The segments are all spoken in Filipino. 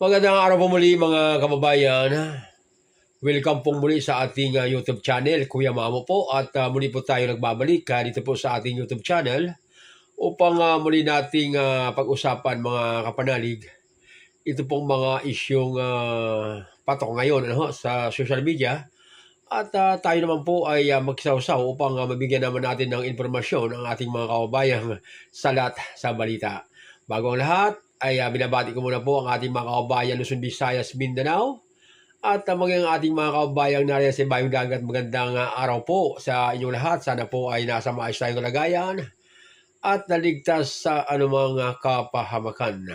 Magandang araw po muli mga kababayan. Welcome po muli sa ating uh, YouTube channel, Kuya Mamo po. At uh, muli po tayo nagbabalik uh, dito po sa ating YouTube channel upang uh, muli nating uh, pag-usapan mga kapanalig. Ito pong mga isyong uh, patok ngayon ano, sa social media. At uh, tayo naman po ay uh, magsawsaw upang uh, mabigyan naman natin ng informasyon ang ating mga kababayan salat sa balita. Bago ang lahat, ay uh, binabati ko muna po ang ating mga kababayan Luzon, Visayas, Mindanao at uh, maging ating mga kababayang nariyan sa Bayong Dagat. Magandang uh, araw po sa inyong lahat. Sana po ay nasa maayos tayong kalagayan at naligtas sa anumang uh, kapahamakan.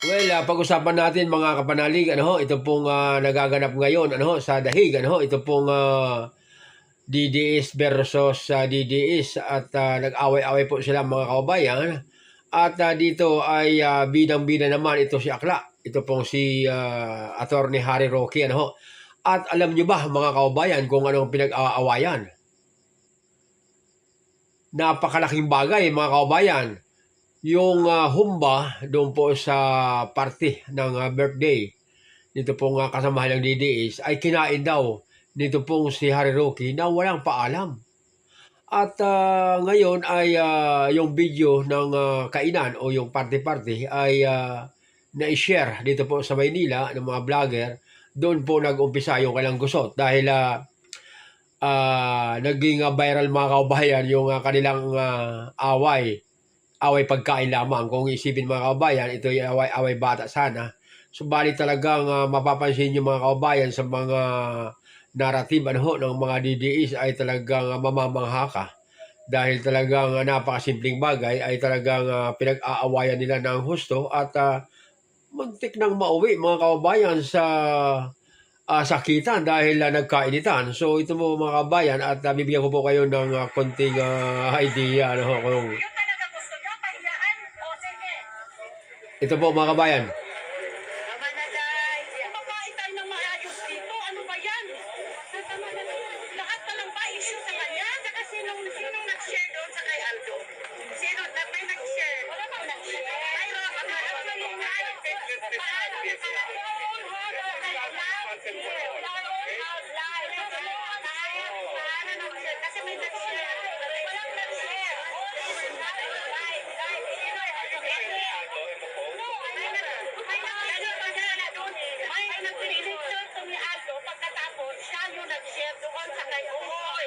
Well, uh, pag-usapan natin mga kapanalig, ano ho, ito pong uh, nagaganap ngayon, ano ho, sa dahig, ano ho, ito pong uh, DDS versus uh, DDS at uh, nag-away-away po sila mga kababayan. At uh, dito ay uh, bidang-bida naman ito si Akla. Ito pong si uh, Attorney Harry Roque, ano ho. At alam nyo ba mga kababayan kung anong pinag-aawayan? Napakalaking bagay mga kababayan yung uh, humba doon po sa party ng uh, birthday nito pong uh, kasamahan ng DDS ay kinain daw nito pong si Harry Roque na walang paalam. At uh, ngayon ay uh, yung video ng uh, kainan o yung party-party ay uh, na-share dito po sa Maynila ng mga vlogger. Doon po nag-umpisa yung kailang gusot dahil uh, uh, naging uh, viral mga kaubayan yung uh, kanilang uh, away away pagkain lamang. Kung isipin mga kababayan, ito ay away, away bata sana. Subalit talagang uh, mapapansin yung mga kababayan sa mga narrative ano, ho, ng mga DDS ay talagang uh, mamamangha ka. Dahil talagang uh, napakasimpleng bagay ay talagang uh, pinag-aawayan nila ng husto at uh, muntik nang mauwi mga kababayan sa uh, sakitan dahil uh, nagkainitan. So ito mo mga kababayan at uh, bibigyan ko po kayo ng uh, konting uh, idea ano, kung Ito po mga kabayan. Tama na, guys. Kumakain tayo ng maayos dito. Ano ba yan? Tama na. Lahat na lang ba issue sa kanya? Saka sinong, sinong nag-share doon sa kay Aldo? Sino? Na, may nag-share? Wala bang nag-share? Mayroon. Ano ano yung Paano? Paano nag-share? Kasi may nag-share. Walang nag-share. Guys, guys, sino? No, may nag- may nag-share pa siya na doon eh. May nag-picture to ni Aldo pagkatapos siya yung nag-share doon sa kay Umoy.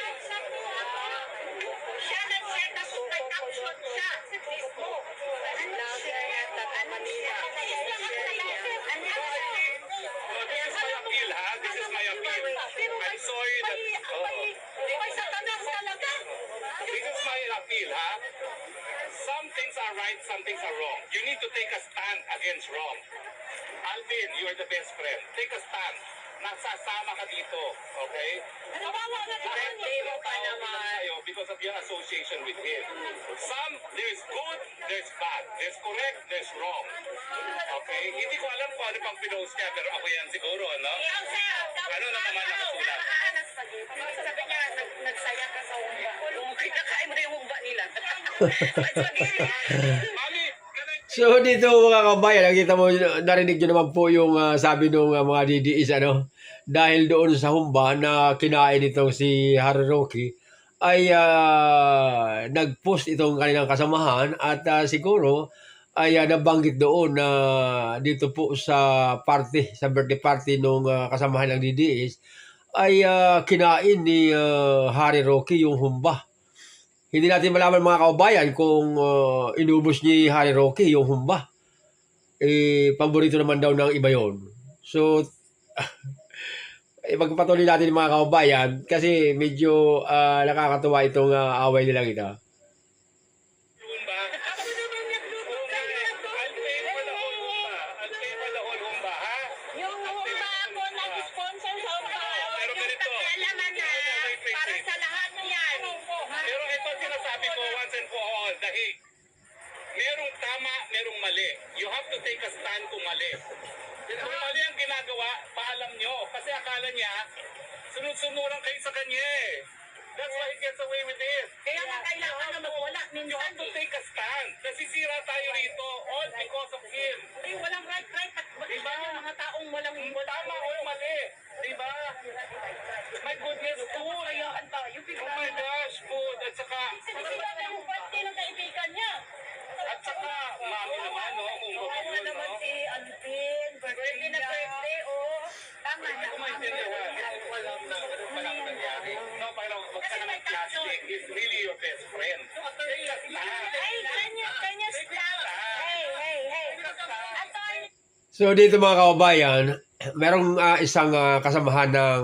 Siya nag-share na doon kay caption siya sa Facebook. Nag-share yata kay Manila. This is my appeal, ha? This is my appeal. I'm sorry that... Oh, May satanas talaga. this is my appeal, ha? Some things are right, some things are wrong. You need to take a stand against wrong. Alvin, you are the best friend. Take a stand. Nasasama ka dito, okay? Kawawa na naman. Mo pa naman. Because of your association with him. Some, there's good, there's bad. There's correct, there's wrong. Okay? Hindi ko alam kung ano pang pinost niya, pero ako yan siguro, ano? Ano na naman nakasulat? Sabi niya, nag- nagsaya ka sa humba. Kung kinakain mo na yung humba So dito mga kabayan, nakita mo, narinig nyo naman po yung uh, sabi ng uh, mga DDS, ano, dahil doon sa humba na kinain itong si Haruroki, ay uh, nag-post itong kanilang kasamahan at uh, siguro ay uh, nabanggit doon na dito po sa party, sa birthday party nung uh, kasamahan ng DDS, ay uh, kinain ni uh, Harry Rocky yung humba. Hindi natin malaman mga kaubayan kung uh, inubos ni Harry Roque yung humba. Eh, paborito naman daw ng iba yon. So, eh, pagpatuloy natin mga kaubayan kasi medyo uh, nakakatuwa itong uh, away nilang ito. Humba. Eh. Yung ako nag-sponsor sa humba. Pero ganito. Para sa lahat yan. Ang sinasabi ko once and for all, dahil merong tama, merong mali. You have to take a stand kung mali. Kung mali ang ginagawa, paalam nyo. Kasi akala niya, sunod-sunuran kayo sa kanya eh. That's why he gets away with it. Kaya nga kailangan na magwala You have to take a stand. Nasisira tayo rito all because of him. Eh, walang right, right. At bakit Diba? mga taong walang Tama So dito mga kababayan, merong ah, isang ah, kasamahan ng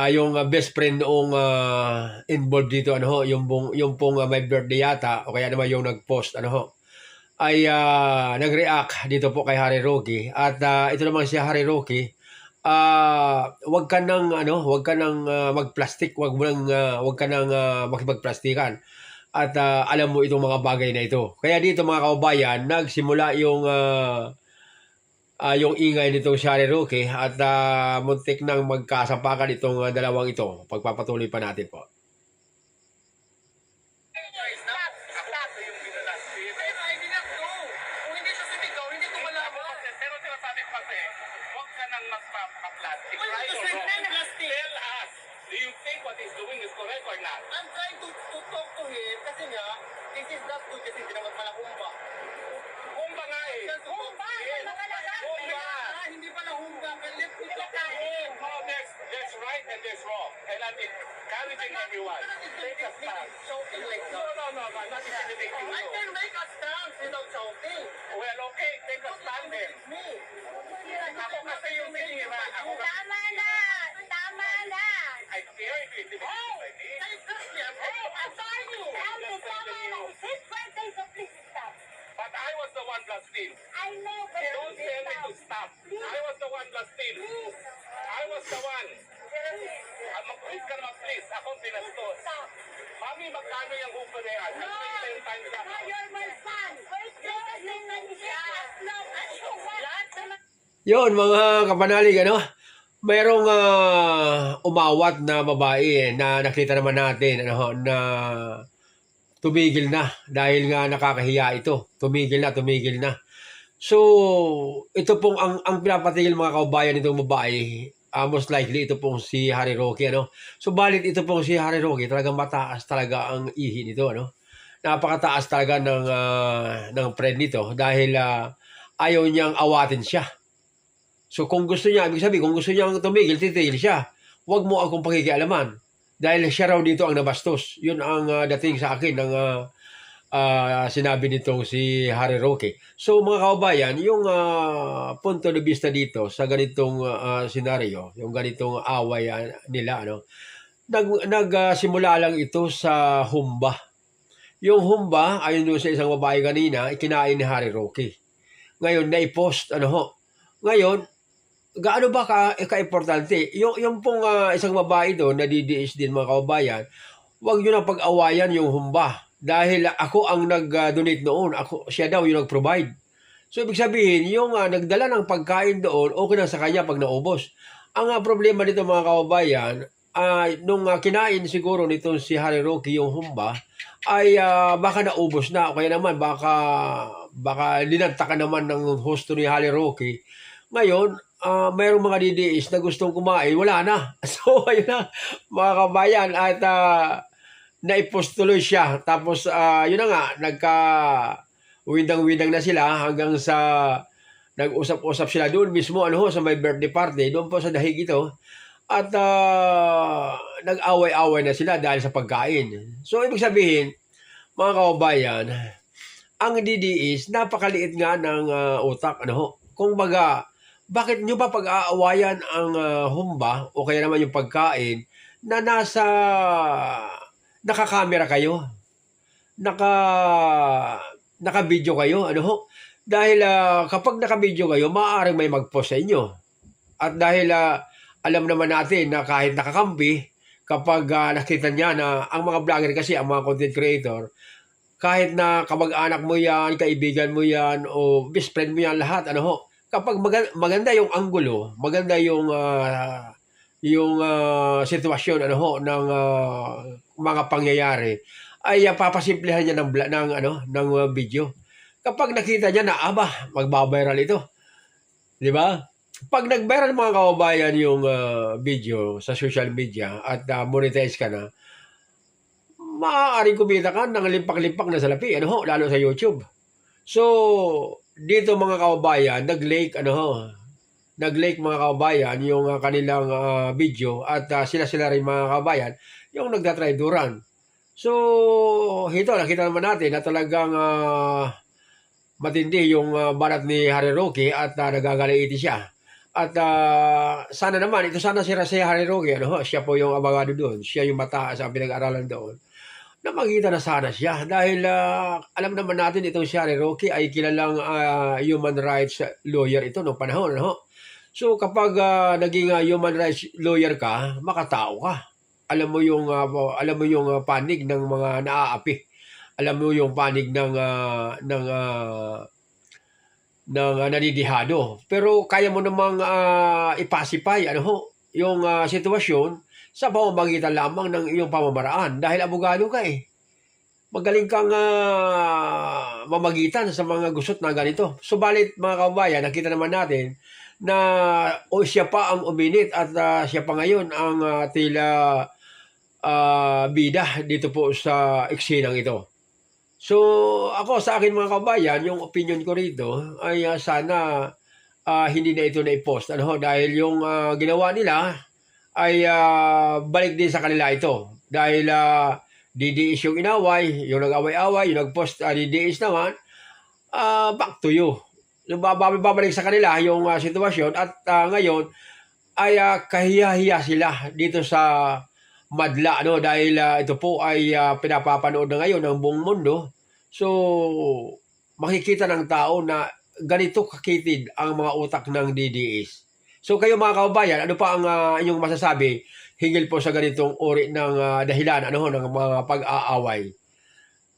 ah, yung ah, best friend noong ah, involved dito ano ho, yung pong yung pong ah, may birthday yata o kaya naman yung nag-post ano ho ay ah, nag-react dito po kay Harry Rocky at ah, ito naman si Harry Rocky ah wag ka nang ano, wag ka nang ah, mag-plastic, wag mo nang ah, wag ka nang ah, makipagplastikan. At ah, alam mo itong mga bagay na ito. Kaya dito mga kababayan, nagsimula yung ah, ah, yung ingay nitong Shari Roque at ah, muntik nang magkasampakan itong ah, dalawang ito. Pagpapatuloy pa natin po. Stop, stop. Yung binalastin. Pero I did not know. Kung hindi siya sumigaw, hindi ko malaman. Pero sinasabi ko kasi, huwag ka nang magpa-plastic. Well, Right or kasi wrong? na plastic. Tell us, do you think what he's doing is correct or not? I'm trying to, to talk to him kasi nga, this is not good kasi hindi naman pala humba. Humba nga eh. Humba, humba talaga. Humba. Ah, hindi pala humba. Can let me talk to him. No, there's, there's right and there's wrong. And I'm encouraging everyone. Take a stand. No, no, no, no, I'm not intimidating I can make a stance without shouting. Well, okay, take a stand then. Ako kasi yung sinira. Ako kasi Tama na. Tama na. I fear if you intimidate by me. Exactly. I'm Hey, attorney. Tama, tama na. His birthday, so please stop. But I was the one blasphemed. I know, but Don't tell me to stop. I was the one blasphemed. Please. I was the one. Mag-please ka naman, please. Ako ang pinastos. Mami, magkano yung hupa na yan? No. Ten times No, you're my son. Lahat naman. Yun mga kapanalig ano, mayroong ah, umawat na babae na nakita naman natin ano na tumigil na dahil nga nakakahiya ito. Tumigil na, tumigil na. So, ito pong ang ang pinapatigil mga kaubayan nitong babae, ah, most likely ito pong si Harry Roque ano. So, balit ito pong si Harry Roque, talagang mataas talaga ang ihi nito ano. Napakataas talaga ng ah, ng friend nito dahil ah, ayaw niyang awatin siya. So kung gusto niya, ibig sabihin, kung gusto niyang tumigil, titigil siya. Huwag mo akong pakikialaman. Dahil siya raw dito ang nabastos. Yun ang ah, dating sa akin ng ah, ah, sinabi nitong si Harry Roque. So mga kaubayan, yung ah, punto de vista dito sa ganitong ah, senaryo, yung ganitong away ah, nila, ano, nag, nagsimula lang ito sa humba. Yung humba, ayon doon sa isang babae kanina, ikinain ni Harry Roque. Ngayon, na-post, ano ho, ngayon, gaano ba ka, ka-importante? Yung, yung pong ah, isang babae doon, na din mga kababayan, huwag nyo na pag-awayan yung humba. Dahil ako ang nag-donate noon. Ako, siya daw yung nag-provide. So, ibig sabihin, yung ah, nagdala ng pagkain doon, okay na sa kanya pag naubos. Ang ah, problema dito mga kababayan, ay nung ah, kinain siguro nitong si Harry Roque yung humba, ay ah, baka naubos na. O kaya naman, baka, baka linantakan naman ng host ni Harry Roque. Ngayon, ah mayroong mga DDS na gustong kumain, wala na. So, ayun na, mga kabayan, at ah, naipost tuloy siya. Tapos, ah, yun na nga, nagka windang-windang na sila hanggang sa nag-usap-usap sila doon mismo, ano ho, sa may birthday party, doon po sa dahig ito. At ah, nag-away-away na sila dahil sa pagkain. So, ibig sabihin, mga kababayan, ang DDS, napakaliit nga ng ah, utak. Ano ho? Kung baga, bakit nyo ba pag-aawayan ang ah, humba o kaya naman yung pagkain na nasa nakakamera kayo? Naka naka-video kayo, ano ho? Dahil ah, kapag naka-video kayo, maaaring may mag-post sa inyo. At dahil ah, alam naman natin na kahit nakakampi, kapag ah, nakita niya na ang mga vlogger kasi, ang mga content creator, kahit na kamag-anak mo yan, kaibigan mo yan, o best friend mo yan, lahat, ano ho, kapag maga- maganda yung anggulo, maganda yung ah, yung ah, sitwasyon ano ho ng ah, mga pangyayari ay uh, papasimplihan niya ng ng ano ng ah, video. Kapag nakita niya na aba, magbabiral ito. 'Di ba? Pag nag-viral mga kababayan yung ah, video sa social media at ah, monetize ka na, maaaring kumita ka ng limpak-limpak na salapi, ano ho, lalo sa YouTube. So, dito mga kababayan, nag-lake, ano ho, nag-lake mga kababayan yung ah, kanilang ah, video at ah, sila-sila rin mga kababayan yung nagtatry duran. So, ito, nakita naman natin na talagang ah, matindi yung ah, barat ni Hariroki at uh, nagagalaiti siya. At ah, sana naman, ito sana si Rasea Hariroki, ano, siya po yung abogado doon, siya yung mataas ang pinag-aralan doon na magita na sana siya dahil ah, alam naman natin itong si Hariroki ay kilalang ah, human rights lawyer ito noong panahon. Ano? So kapag ah, naging ah, human rights lawyer ka, makatao ka. Alam mo yung ah, alam mo yung ah, panig ng mga naaapi. Alam mo yung panig ng ah, ng ah, ng ah, nanidihado. Pero kaya mo namang ah, ipasipay ano ho, yung ah, sitwasyon sa pamamagitan lamang ng iyong pamamaraan dahil abogado ka eh. Magaling kang ah, mamagitan sa mga gusot na ganito. Subalit mga kababayan, nakita naman natin na o siya pa ang uminit at ah, siya pa ngayon ang ah, tila ah, bida dito po sa eksinang ito. So ako sa akin mga kabayan, yung opinion ko rito ay ah, sana ah, hindi na ito na-post. Ano, dahil yung ah, ginawa nila ay ah, balik din sa kanila ito. Dahil uh, DDS yung inaway, yung nag-away-away, yung nag-post uh, DDS naman, ah, back to you. Babalik, sa kanila yung ah, sitwasyon at ah, ngayon ay ah, kahiya-hiya sila dito sa madla no dahil ah, ito po ay ah, pinapapanood na ngayon ng buong mundo. So makikita ng tao na ganito kakitid ang mga utak ng DDS. So kayo mga kababayan, ano pa ang ah, inyong masasabi hinggil po sa ganitong uri ng ah, dahilan ano ng mga pag-aaway?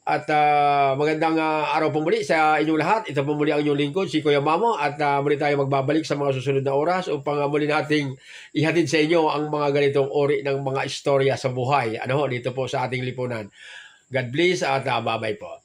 At ah, magandang ah, araw po muli sa inyong lahat. Ito po muli ang inyong lingkod, si Kuya Mamo. At ah, muli tayo magbabalik sa mga susunod na oras upang ah, muli nating ihatid sa inyo ang mga ganitong uri ng mga istorya sa buhay. Ano ho, dito po sa ating lipunan. God bless at ah, bye-bye po.